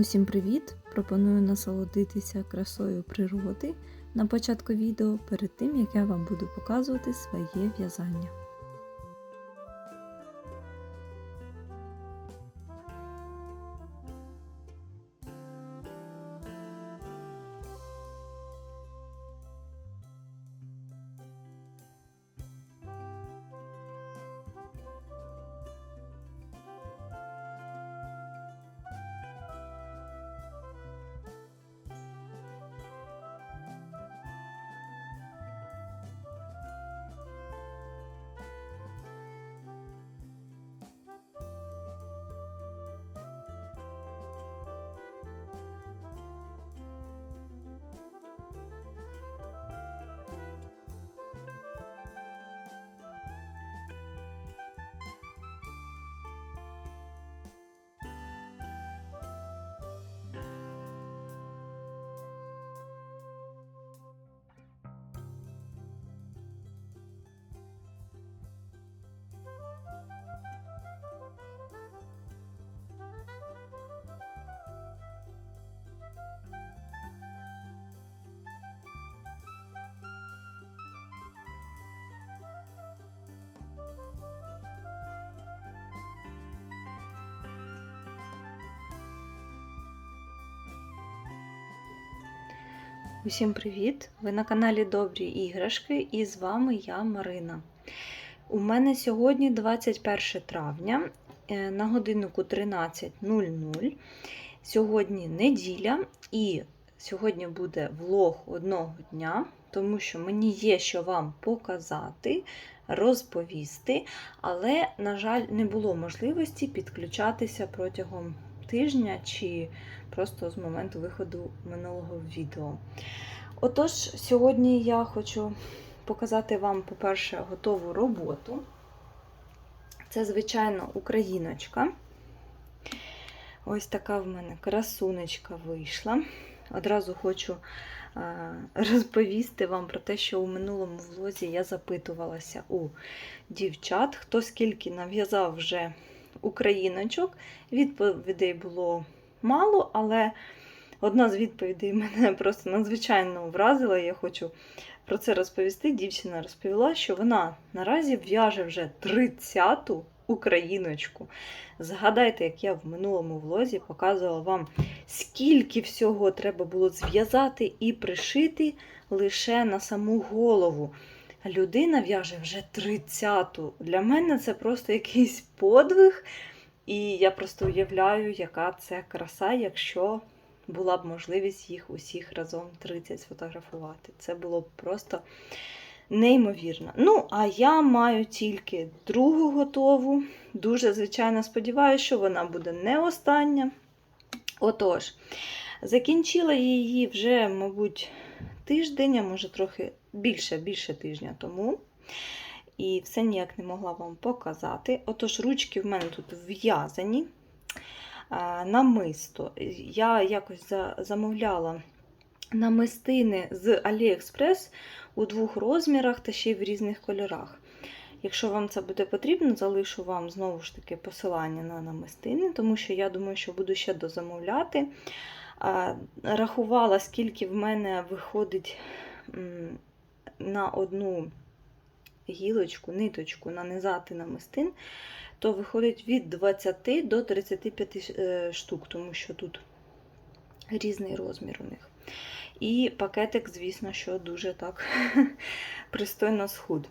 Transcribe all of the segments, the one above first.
Усім привіт! Пропоную насолодитися красою природи на початку відео перед тим, як я вам буду показувати своє в'язання. Усім привіт! Ви на каналі Добрі іграшки і з вами я Марина. У мене сьогодні 21 травня е, на годиннику 13.00. Сьогодні неділя, і сьогодні буде влог одного дня, тому що мені є що вам показати, розповісти, але, на жаль, не було можливості підключатися протягом тижня чи просто з моменту виходу минулого відео. Отож, сьогодні я хочу показати вам, по-перше, готову роботу. Це, звичайно, україночка. Ось така в мене красунечка вийшла. Одразу хочу розповісти вам про те, що у минулому влозі я запитувалася у дівчат, хто скільки нав'язав вже україночок. Відповідей було мало, але одна з відповідей мене просто надзвичайно вразила. Я хочу про це розповісти. Дівчина розповіла, що вона наразі в'яже вже 30-ту україночку. Згадайте, як я в минулому влозі показувала вам, скільки всього треба було зв'язати і пришити лише на саму голову. Людина в'яже вже 30-ту. Для мене це просто якийсь подвиг. І я просто уявляю, яка це краса, якщо була б можливість їх усіх разом 30 сфотографувати. Це було б просто неймовірно. Ну, а я маю тільки другу готову. Дуже, звичайно, сподіваюся, що вона буде не остання. Отож, закінчила її вже, мабуть, тиждень, а може трохи більше, більше тижня тому і все ніяк не могла вам показати. Отож, ручки в мене тут в'язані намисто. Я якось замовляла намистини з AliExpress у двох розмірах та ще й в різних кольорах. Якщо вам це буде потрібно, залишу вам знову ж таки посилання на намистини, тому що я думаю, що буду ще дозамовляти. Рахувала, скільки в мене виходить на одну гілочку, ниточку нанизати на мистин, то виходить від 20 до 35 е, штук, тому що тут різний розмір у них. І пакетик, звісно, що дуже так пристойно схуд.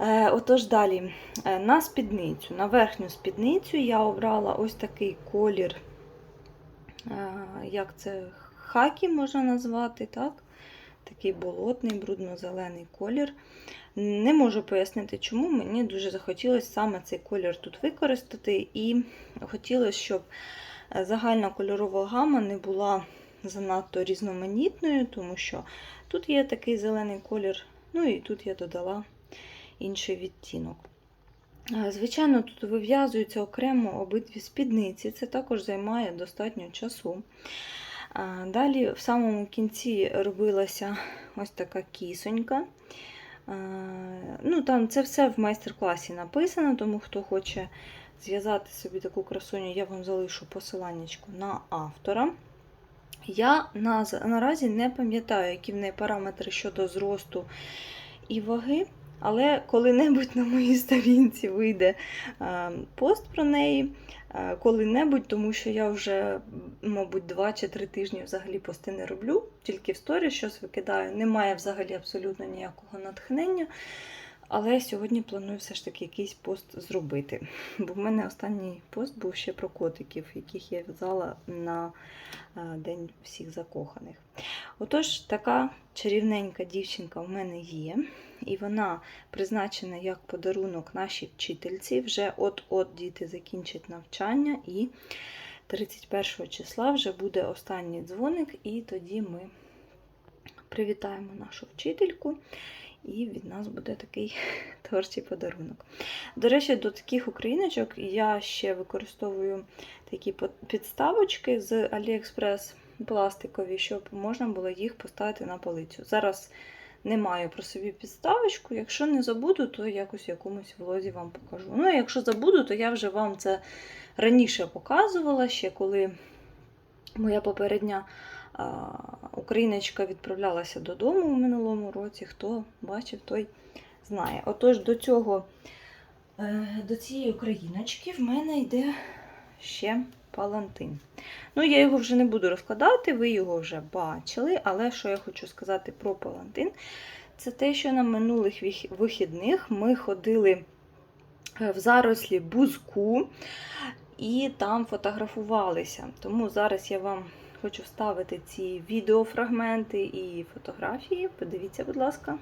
Е, отож, далі, е, на спідницю, на верхню спідницю я обрала ось такий колір, як це хакі можна назвати, так? Такий болотний, брудно-зелений колір. Не можу пояснити, чому мені дуже захотілося саме цей колір тут використати, і хотілося, щоб е, загальна кольорова гама не була занадто різноманітною, тому що тут є такий зелений колір, ну і тут я додала інший відтінок. Е, звичайно, тут вив'язуються окремо обидві спідниці, це також займає достатньо часу. Далі, в самому кінці робилася ось така кісонька. Ну, там Це все в майстер-класі написано, тому хто хоче зв'язати собі таку красуню, я вам залишу посиланнячку на автора. Я на, наразі не пам'ятаю, які в неї параметри щодо зросту і ваги, але коли-небудь на моїй сторінці вийде пост про неї, коли-небудь, тому що я вже, мабуть, 2 чи 3 тижні взагалі пости не роблю, тільки в сторі щось викидаю. Немає взагалі абсолютно ніякого натхнення. Але сьогодні планую все ж таки якийсь пост зробити. Бо в мене останній пост був ще про котиків, яких я в'язала на е, День всіх закоханих. Отож, така чарівненька дівчинка в мене є, і вона призначена як подарунок нашій вчительці. Вже от-от діти закінчать навчання, і 31 числа вже буде останній дзвоник, і тоді ми привітаємо нашу вчительку. І від нас буде такий творчий подарунок. До речі, до таких україночок я ще використовую такі підставочки з AliExpress пластикові, щоб можна було їх поставити на полицю. Зараз не маю про собі підставочку. Якщо не забуду, то якось в якомусь влозі вам покажу. Ну, а якщо забуду, то я вже вам це раніше показувала, ще коли моя попередня україночка відправлялася додому у минулому році. Хто бачив, той знає. Отож, до цього, е, до цієї україночки в мене йде ще палантин. Ну, я його вже не буду розкладати, ви його вже бачили, але що я хочу сказати про палантин, це те, що на минулих вихідних ми ходили е, в зарослі бузку і там фотографувалися. Тому зараз я вам Хочу вставити ці відеофрагменти і фотографії. Подивіться, будь ласка.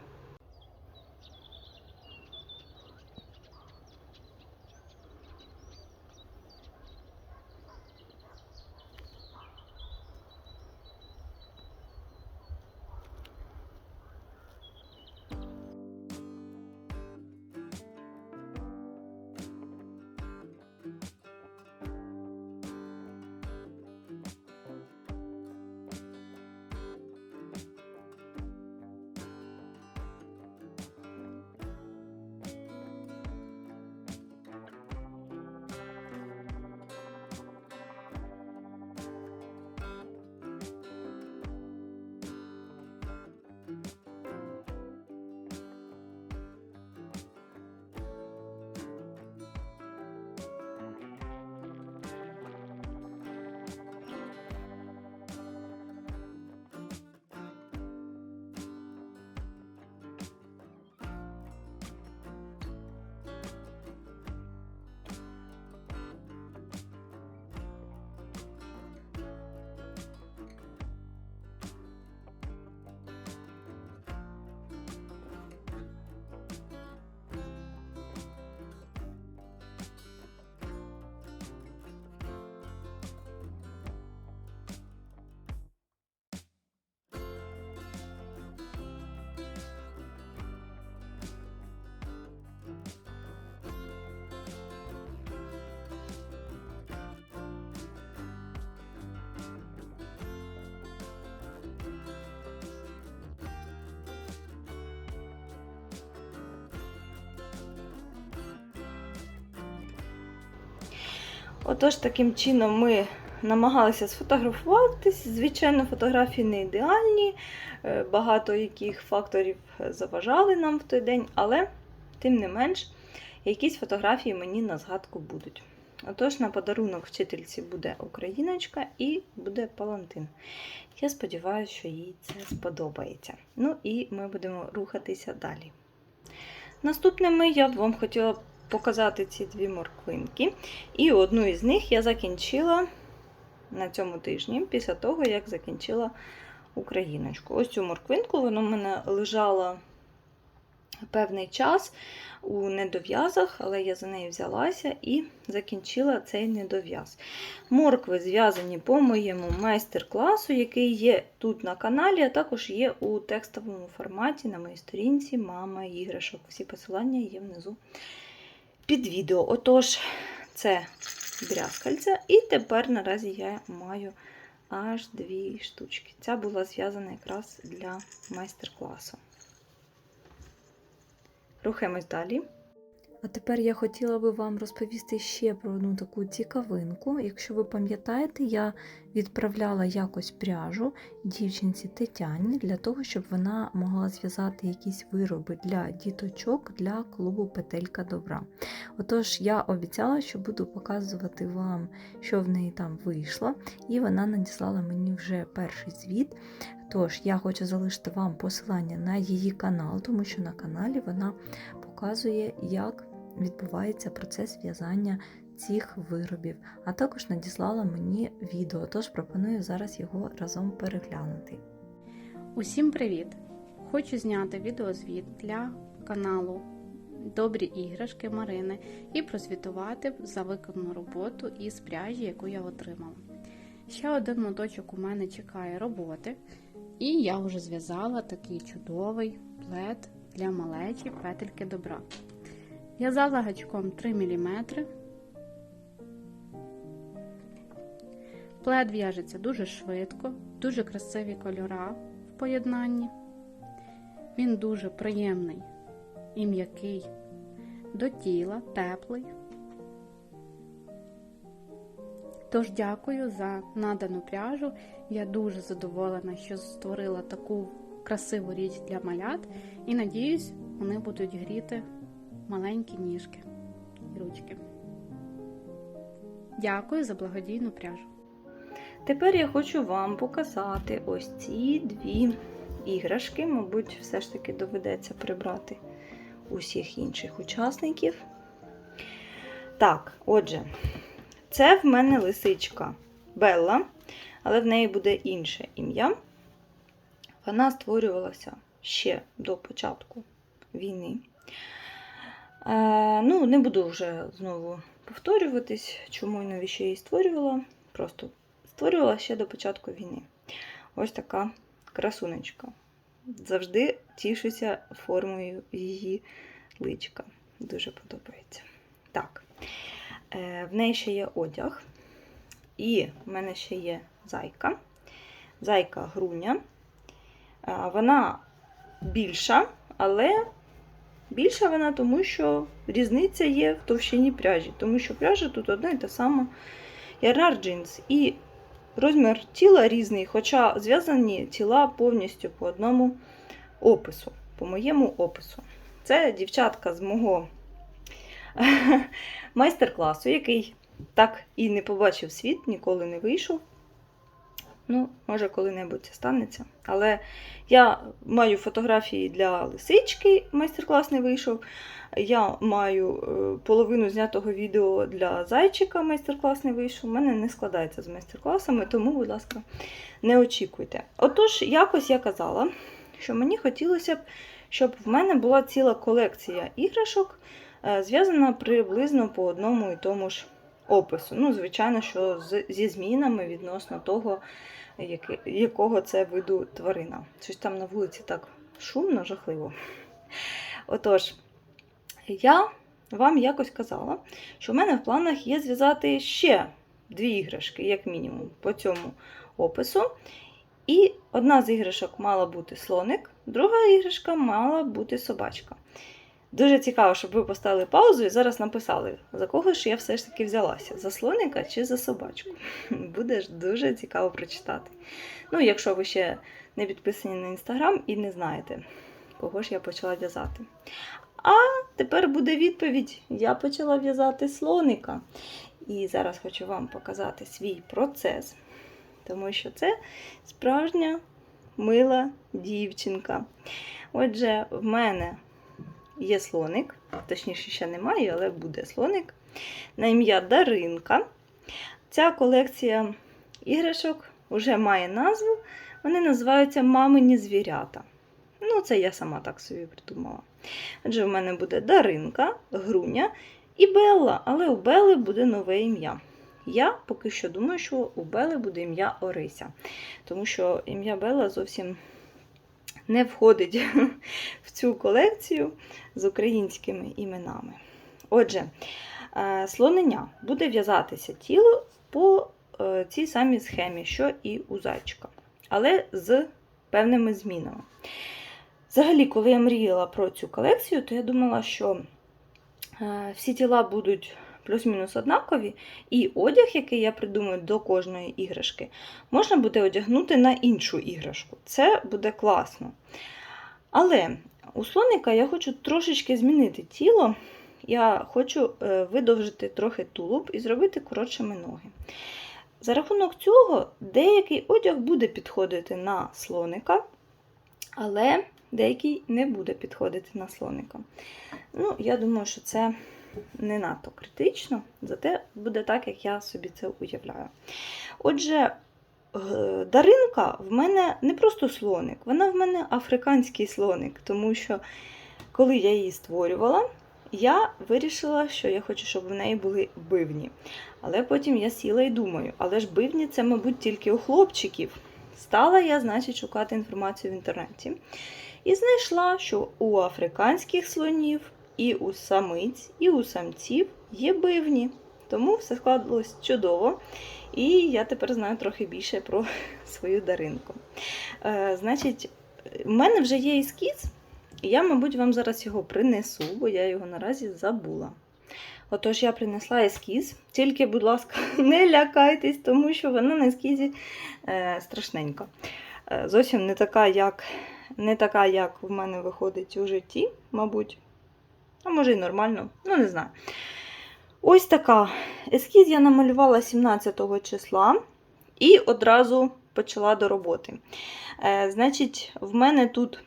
Отож, таким чином ми намагалися сфотографуватись. Звичайно, фотографії не ідеальні, е, багато яких факторів заважали нам в той день, але, тим не менш, якісь фотографії мені на згадку будуть. Отож, на подарунок вчительці буде україночка і буде палантин. Я сподіваюся, що їй це сподобається. Ну і ми будемо рухатися далі. Наступними я б вам хотіла показати ці дві морквинки. І одну із них я закінчила на цьому тижні, після того, як закінчила україночку. Ось цю морквинку, вона в мене лежала певний час у недов'язах, але я за неї взялася і закінчила цей недов'яз. Моркви зв'язані по моєму майстер-класу, який є тут на каналі, а також є у текстовому форматі на моїй сторінці Мама іграшок. Всі посилання є внизу під відео. Отож, це брязкальця. І тепер наразі я маю аж дві штучки. Ця була зв'язана якраз для майстер-класу. Рухаємось далі. А тепер я хотіла би вам розповісти ще про одну таку цікавинку. Якщо ви пам'ятаєте, я відправляла якось пряжу дівчинці Тетяні для того, щоб вона могла зв'язати якісь вироби для діточок для клубу Петелька Добра. Отож, я обіцяла, що буду показувати вам, що в неї там вийшло, і вона надіслала мені вже перший звіт. Тож, я хочу залишити вам посилання на її канал, тому що на каналі вона показує, як відбувається процес в'язання цих виробів, а також надіслала мені відео, тож пропоную зараз його разом переглянути. Усім привіт! Хочу зняти відеозвіт для каналу Добрі іграшки Марини і прозвітувати за виконану роботу із пряжі, яку я отримала. Ще один моточок у мене чекає роботи, і я вже зв'язала такий чудовий плед для малечі петельки добра. В'язала гачком 3 мм. Плед в'яжеться дуже швидко, дуже красиві кольора в поєднанні. Він дуже приємний і м'який до тіла, теплий. Тож дякую за надану пряжу. Я дуже задоволена, що створила таку красиву річ для малят, і надіюсь, вони будуть гріти маленькі ніжки і ручки. Дякую за благодійну пряжу. Тепер я хочу вам показати ось ці дві іграшки. Мабуть, все ж таки доведеться прибрати усіх інших учасників. Так, отже, це в мене лисичка Белла, але в неї буде інше ім'я. Вона створювалася ще до початку війни. Е, ну, не буду вже знову повторюватись, чому і навіщо її створювала. Просто створювала ще до початку війни. Ось така красунечка. Завжди тішуся формою її личка. Дуже подобається. Так, е, в неї ще є одяг. І в мене ще є зайка. Зайка груня. Е, Вона більша, але більша вона, тому що різниця є в товщині пряжі, тому що пряжа тут одна і та сама. Ярнар джинс. І розмір тіла різний, хоча зв'язані тіла повністю по одному опису, по моєму опису. Це дівчатка з мого майстер-класу, який так і не побачив світ, ніколи не вийшов. Ну, може, коли-небудь це станеться. Але я маю фотографії для лисички, майстер-клас не вийшов. Я маю е, половину знятого відео для зайчика, майстер-клас не вийшов. У мене не складається з майстер-класами, тому, будь ласка, не очікуйте. Отож, якось я казала, що мені хотілося б, щоб в мене була ціла колекція іграшок, е, зв'язана приблизно по одному і тому ж опису. Ну, звичайно, що зі змінами відносно того, якого це виду тварина. Щось там на вулиці так шумно, жахливо. Отож, я вам якось казала, що в мене в планах є зв'язати ще дві іграшки, як мінімум, по цьому опису. І одна з іграшок мала бути слоник, друга іграшка мала бути собачка. Дуже цікаво, щоб ви поставили паузу і зараз написали, за кого ж я все ж таки взялася: за слоника чи за собачку. Буде ж дуже цікаво прочитати. Ну, якщо ви ще не підписані на інстаграм і не знаєте, кого ж я почала в'язати. А тепер буде відповідь: я почала в'язати слоника. І зараз хочу вам показати свій процес, тому що це справжня мила дівчинка. Отже, в мене є слоник, точніше, ще немає, але буде слоник. На ім'я Даринка. Ця колекція іграшок вже має назву. Вони називаються Мамині звірята. Ну, це я сама так собі придумала. Отже, в мене буде Даринка, Груня і Белла, але у Белли буде нове ім'я. Я поки що думаю, що у Бели буде ім'я Орися, тому що ім'я Белла зовсім не входить в цю колекцію з українськими іменами. Отже, е, слонення буде в'язатися тіло по е, цій самій схемі, що і у зайчика, але з певними змінами. Взагалі, коли я мріяла про цю колекцію, то я думала, що е, всі тіла будуть плюс-мінус однакові, і одяг, який я придумаю до кожної іграшки, можна буде одягнути на іншу іграшку. Це буде класно. Але у слоника я хочу трошечки змінити тіло. Я хочу е, видовжити трохи тулуб і зробити коротшими ноги. За рахунок цього, деякий одяг буде підходити на слоника, але деякий не буде підходити на слоника. Ну, я думаю, що це не надто критично, зате буде так, як я собі це уявляю. Отже, е, Даринка в мене не просто слоник, вона в мене африканський слоник, тому що коли я її створювала, я вирішила, що я хочу, щоб в неї були бивні. Але потім я сіла і думаю, але ж бивні це, мабуть, тільки у хлопчиків. Стала я, значить, шукати інформацію в інтернеті. І знайшла, що у африканських слонів, і у самиць, і у самців є бивні. Тому все складалось чудово. І я тепер знаю трохи більше про свою даринку. Е, значить, в мене вже є ескіз, і я, мабуть, вам зараз його принесу, бо я його наразі забула. Отож, я принесла ескіз. Тільки, будь ласка, не лякайтесь, тому що вона на ескізі е, страшненька. Е, зовсім не така, як, не така, як в мене виходить у житті, мабуть. А може і нормально, ну не знаю. Ось така. Ескіз я намалювала 17 числа і одразу почала до роботи. Е, значить, в мене тут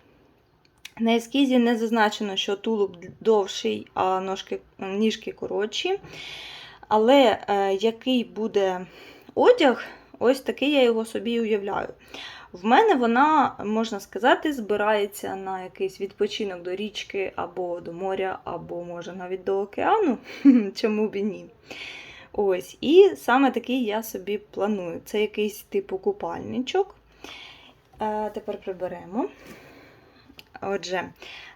на ескізі не зазначено, що тулуб довший, а ножки, ніжки коротші. Але е, який буде одяг, ось такий я його собі уявляю. В мене вона, можна сказати, збирається на якийсь відпочинок до річки або до моря, або може навіть до океану. Чому б і ні? Ось, і саме такий я собі планую. Це якийсь типу купальничок. Е, тепер приберемо. Отже,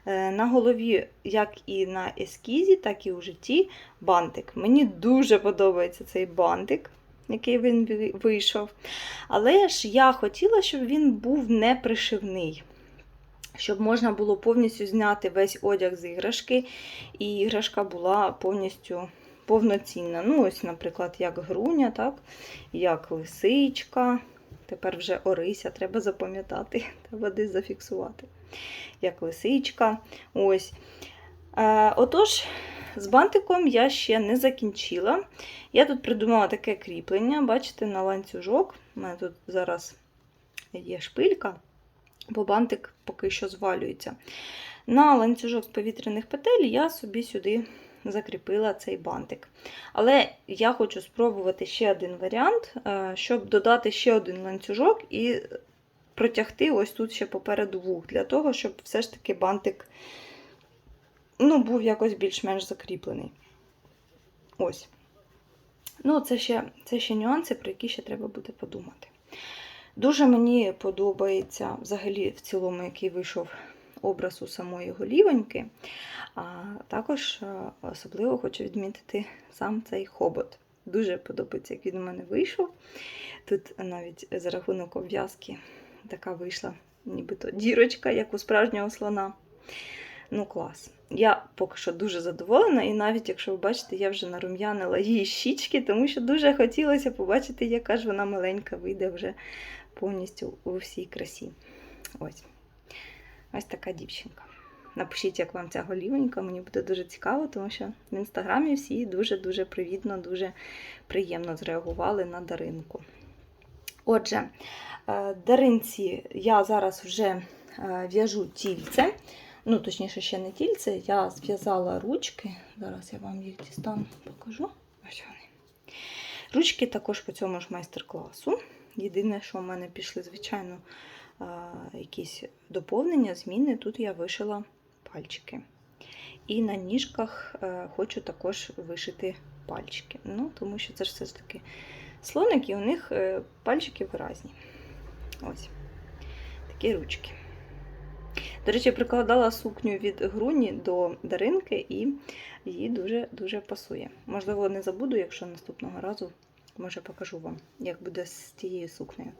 е, на голові, як і на ескізі, так і у житті, бантик. Мені дуже подобається цей бантик, який він вийшов. Але ж я хотіла, щоб він був не пришивний. Щоб можна було повністю зняти весь одяг з іграшки, і іграшка була повністю повноцінна. Ну, ось, наприклад, як груня, так? як лисичка. Тепер вже Орися, треба запам'ятати, треба десь зафіксувати. Як лисичка. Ось. Е, отож, з бантиком я ще не закінчила. Я тут придумала таке кріплення, бачите, на ланцюжок. У мене тут зараз є шпилька, бо бантик поки що звалюється. На ланцюжок з повітряних петель я собі сюди закріпила цей бантик. Але я хочу спробувати ще один варіант, е, щоб додати ще один ланцюжок і протягти ось тут ще попереду вух, для того, щоб все ж таки бантик ну, був якось більш-менш закріплений. Ось. Ну, це ще, це ще нюанси, про які ще треба буде подумати. Дуже мені подобається взагалі в цілому, який вийшов образ у самої голівоньки. А також е, особливо хочу відмітити сам цей хобот. Дуже подобається, як він у мене вийшов. Тут навіть за рахунок обв'язки така вийшла, нібито дірочка, як у справжнього слона. Ну, клас. Я поки що дуже задоволена, і навіть, якщо ви бачите, я вже нарум'янила її щічки, тому що дуже хотілося побачити, яка ж вона маленька вийде вже повністю у всій красі. Ось. Ось така дівчинка. Напишіть, як вам ця голівонька, мені буде дуже цікаво, тому що в інстаграмі всі дуже-дуже привітно, дуже приємно зреагували на даринку. Отже, е, даринці я зараз вже е, в'яжу тільце. Ну, точніше, ще не тільце, я зв'язала ручки. Зараз я вам їх дістану, покажу. Ось вони. Ручки також по цьому ж майстер-класу. Єдине, що в мене пішли, звичайно, якісь доповнення, зміни. Тут я вишила пальчики. І на ніжках е, хочу також вишити пальчики. Ну, тому що це ж все ж таки слоник, і у них е, пальчики виразні. Ось такі ручки. До речі, прикладала сукню від груні до даринки, і їй дуже-дуже пасує. Можливо, не забуду, якщо наступного разу, може, покажу вам, як буде з тією сукнею.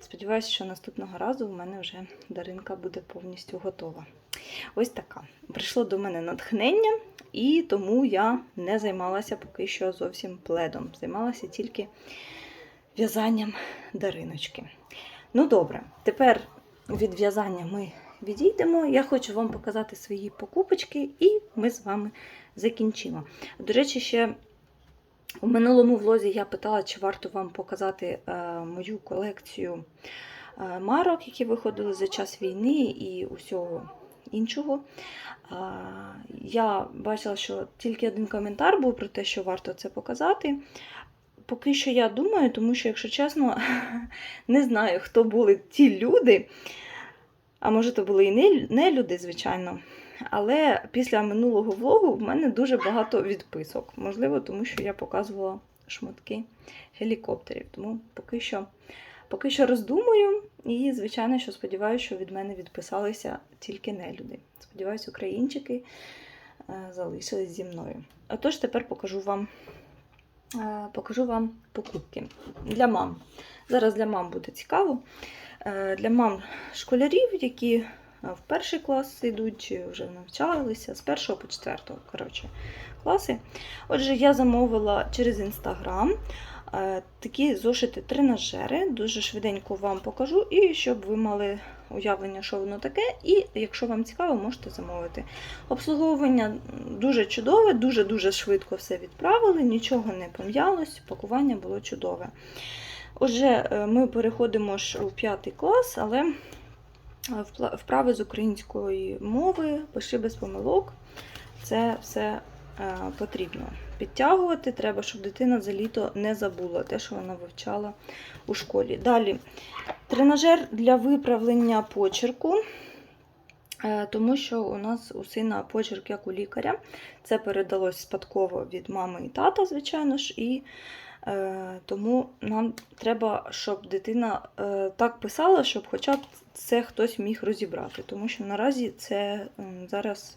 Сподіваюся, що наступного разу в мене вже даринка буде повністю готова. Ось така. Прийшло до мене натхнення, і тому я не займалася поки що зовсім пледом. Займалася тільки в'язанням дариночки. Ну добре, тепер від в'язання ми відійдемо. Я хочу вам показати свої покупочки, і ми з вами закінчимо. До речі, ще у минулому влозі я питала, чи варто вам показати е, мою колекцію е, марок, які виходили за час війни і усього іншого. А, Я бачила, що тільки один коментар був про те, що варто це показати. Поки що я думаю, тому що, якщо чесно, не знаю, хто були ті люди. А може, то були і не, не люди, звичайно. Але після минулого влогу в мене дуже багато відписок. Можливо, тому що я показувала шматки гелікоптерів. Тому поки що, поки що роздумую. І, звичайно, що сподіваюся, що від мене відписалися тільки не люди. Сподіваюсь, українчики е, залишились зі мною. Отож, тепер покажу вам, е, покажу вам покупки для мам. Зараз для мам буде цікаво. Е, Для мам школярів, які е, в перший клас йдуть, чи вже навчалися з першого по четвертого коротше, класи. Отже, я замовила через інстаграм е, такі зошити тренажери. Дуже швиденько вам покажу, і щоб ви мали уявлення, що воно таке. І якщо вам цікаво, можете замовити. Обслуговування дуже чудове, дуже-дуже швидко все відправили, нічого не пом'ялось, пакування було чудове. Отже, е, ми переходимо ж у п'ятий клас, але е, вправи з української мови, пиши без помилок. Це все е, потрібно підтягувати. Треба, щоб дитина за літо не забула те, що вона вивчала у школі. Далі тренажер для виправлення почерку. Тому що у нас у сина почерк як у лікаря. Це передалось спадково від мами і тата, звичайно ж. І Тому нам треба, щоб дитина е, так писала, щоб хоча б це хтось міг розібрати. Тому що наразі це зараз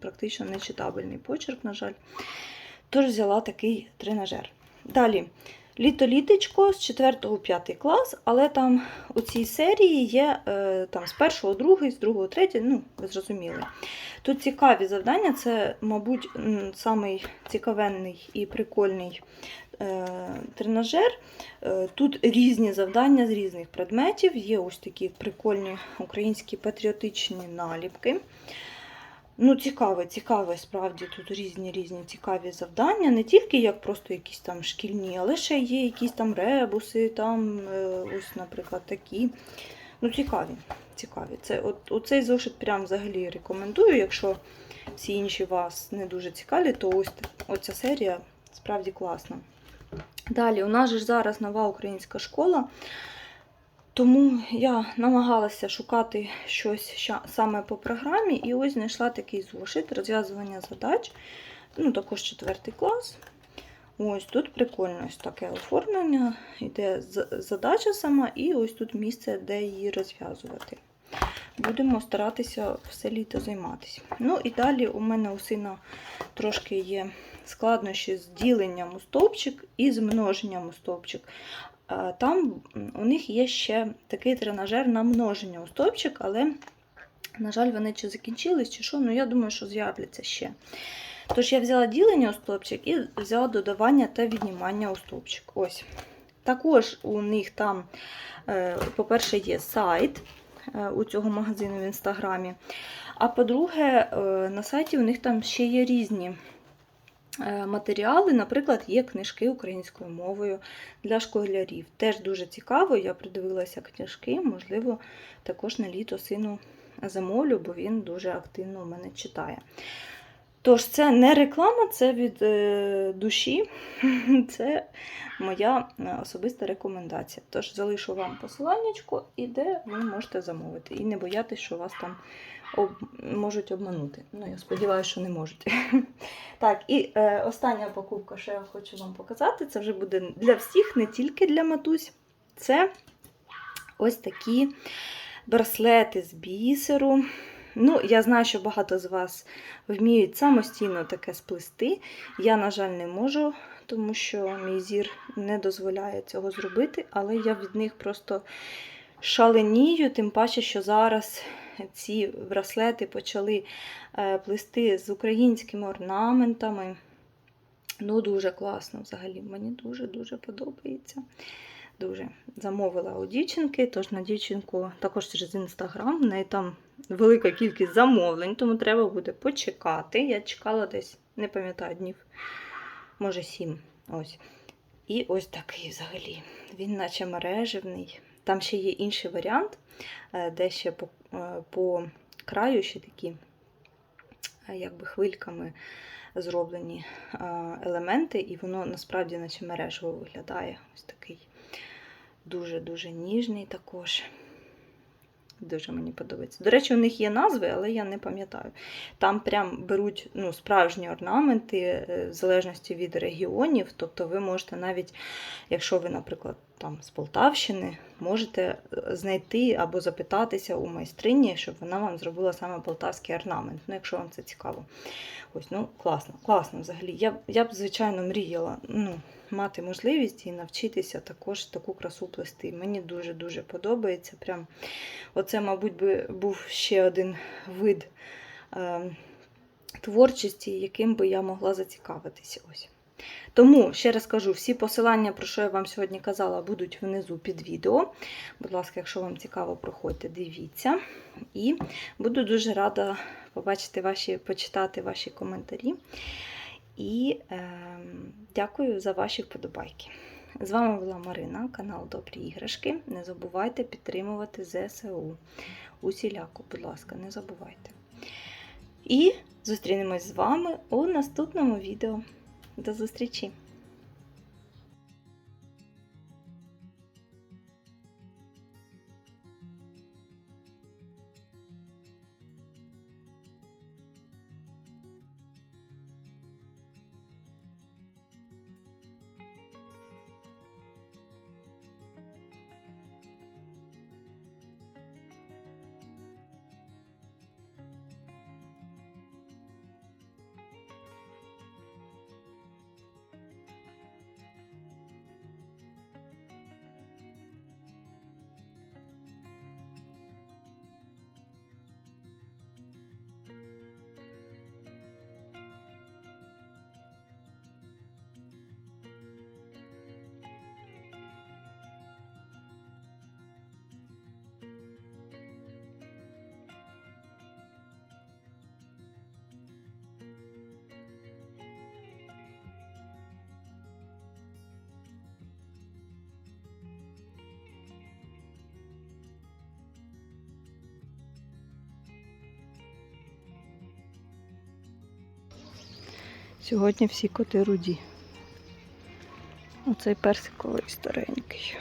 практично нечитабельний почерк, на жаль. Тож взяла такий тренажер. Далі. Літо-літечко з 4-5 клас, але там у цій серії є е, там, з 1 другий, з 2 третій, ну, ви зрозуміли. Тут цікаві завдання, це, мабуть, самий цікавенний і прикольний е, тренажер. Е, Тут різні завдання з різних предметів. Є ось такі прикольні українські патріотичні наліпки. Ну, цікаве, цікаве, справді тут різні різні цікаві завдання, не тільки як просто якісь там шкільні, але ще є якісь там ребуси, там е, ось, наприклад, такі. Ну, цікаві. цікаві. Це, от, оцей зошит прям взагалі рекомендую. Якщо всі інші вас не дуже цікаві, то ось оця серія справді класна. Далі, у нас ж зараз нова українська школа. Тому я намагалася шукати щось саме по програмі, і ось знайшла такий зошит розв'язування задач. Ну, також четвертий клас. Ось тут прикольно ось таке оформлення. Йде задача сама, і ось тут місце, де її розв'язувати. Будемо старатися все літо займатися. Ну і далі у мене у сина трошки є складнощі з діленням у стовпчик і з множенням у стовпчик. Там у них є ще такий тренажер на множення у стовпчик, але, на жаль, вони чи закінчились, чи що, ну я думаю, що з'являться ще. Тож я взяла ділення у стовпчик і взяла додавання та віднімання у стовпчик. Ось. Також у них там, е, по-перше, є сайт е, у цього магазину в інстаграмі. А по-друге, е, на сайті у них там ще є різні матеріали. Наприклад, є книжки українською мовою для школярів. Теж дуже цікаво. Я придивилася книжки, можливо, також на літо сину замовлю, бо він дуже активно у мене читає. Тож, це не реклама, це від е, душі, це моя е, особиста рекомендація. Тож залишу вам посиланнячко, і де ви можете замовити. І не боятись, що вас там об... можуть обманути. Ну, я сподіваюся, що не можуть. Так, і е, остання покупка, що я хочу вам показати, це вже буде для всіх, не тільки для матусь. Це ось такі браслети з бісеру. Ну, я знаю, що багато з вас вміють самостійно таке сплести. Я, на жаль, не можу, тому що мій зір не дозволяє цього зробити, але я від них просто шаленію, тим паче, що зараз ці браслети почали е, плести з українськими орнаментами. Ну, дуже класно взагалі. Мені дуже-дуже подобається. Дуже замовила у дівчинки, тож на дівчинку також через інстаграм. В неї там велика кількість замовлень, тому треба буде почекати. Я чекала десь, не пам'ятаю днів, може сім. Ось. І ось такий взагалі. Він наче мережевний. Там ще є інший варіант, е, де ще по, е, по краю ще такі е, якби хвильками зроблені елементи, і воно насправді наче мережево виглядає. Ось такий дуже-дуже ніжний також. Дуже мені подобається. До речі, у них є назви, але я не пам'ятаю. Там прям беруть ну, справжні орнаменти, в залежності від регіонів. Тобто ви можете навіть, якщо ви, наприклад, там з Полтавщини, можете е, знайти або запитатися у майстрині, щоб вона вам зробила саме полтавський орнамент. Ну, якщо вам це цікаво. Ось, ну, класно, класно взагалі. Я, я б, звичайно, мріяла ну, мати можливість і навчитися також таку красу плести. Мені дуже-дуже подобається. Прям Оце, мабуть, би був ще один вид е, творчості, яким би я могла зацікавитися. Ось. Тому, ще раз кажу, всі посилання, про що я вам сьогодні казала, будуть внизу під відео. Будь ласка, якщо вам цікаво, проходьте, дивіться. І буду дуже рада побачити ваші, почитати ваші коментарі. І е, дякую за ваші вподобайки. З вами була Марина, канал Добрі іграшки. Не забувайте підтримувати ЗСУ. Усіляко, будь ласка, не забувайте. І зустрінемось з вами у наступному відео. До зустрічі! Сьогодні всі коти руді. Оцей персиковий старенький.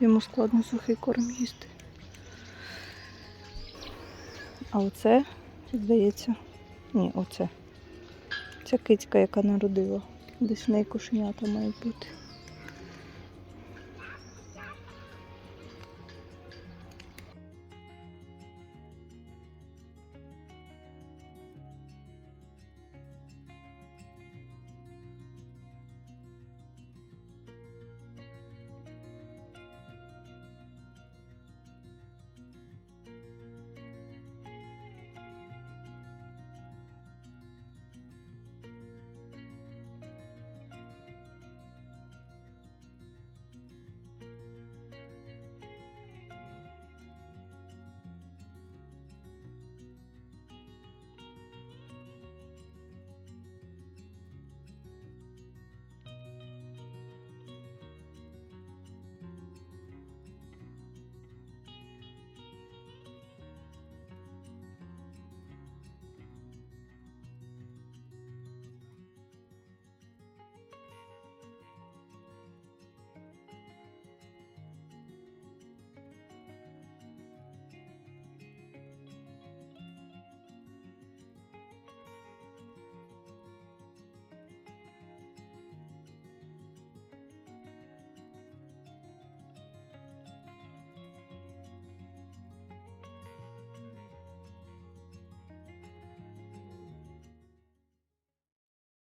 Йому складно сухий корм їсти. А оце, здається, ні, оце. Ця кицька, яка народила. Десь в неї кошенята мають бути.